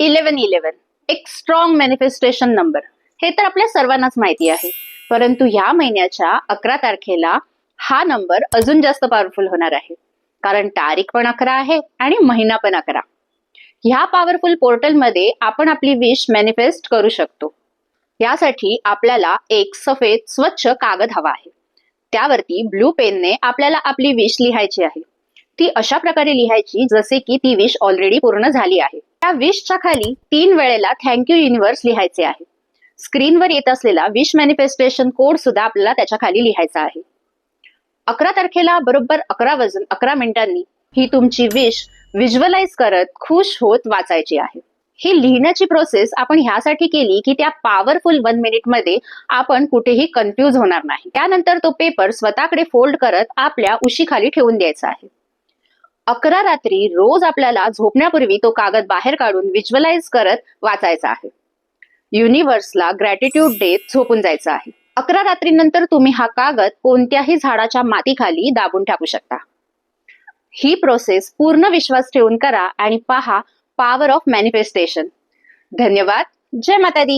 Eleven eleven. एक strong manifestation number हे तर आपल्या सर्वांनाच माहिती आहे. परंतु ह्या महिन्याच्या अकरा तारखेला हा नंबर अजून जास्त पॉवरफुल होणार आहे. कारण तारीख पण अकरा आहे आणि महिना पण अकरा. ह्या पॉवरफुल पोर्टलमध्ये आपण आपली विश मॅनिफेस्ट करू शकतो. यासाठी आपल्याला एक सफेद स्वच्छ कागद हवा आहे. त्यावरती ब्लू पेनने आपल्याला आपली विश लिहायची आहे. ती अशा प्रकारे लिहायची जसे की ती विश ऑलरेडी पूर्ण झाली आहे. त्या विशच्या खाली तीन वेळेला थँक्यू युनिव्हर्स लिहायचे आहे. स्क्रीनवर येत असलेला विश मॅनिफेस्टेशन कोड सुद्धा आपल्याला त्याच्याखाली लिहायचा आहे. अकरा तारखेला बरोबर अकरा वाजून अकरा मिनिटांनी ही तुमची विश व्हिज्युअलाइज करत खुश होत वाचायची आहे. ही लिहिण्याची प्रोसेस आपण ह्यासाठी केली की त्या पॉवरफुल वन मिनिटमध्ये आपण कुठेही कन्फ्यूज होणार नाही. त्यानंतर तो पेपर स्वतःकडे फोल्ड करत आपल्या उशीखाली ठेवून द्यायचा आहे. अकरा रात्री रोज आपल्याला झोपण्यापूर्वी तो कागद बाहेर काढून विज्युअलाइज करत वाचायचा आहे. युनिव्हर्सला ग्रॅटिट्यूड देत झोपून जायचं आहे. अकरा रात्रीनंतर तुम्ही हा कागद कोणत्याही झाडाच्या मातीखाली दाबून टाकू शकता. ही प्रोसेस पूर्ण विश्वास ठेवून करा आणि पहा पॉवर ऑफ मॅनिफेस्टेशन धन्यवाद. जय माता दी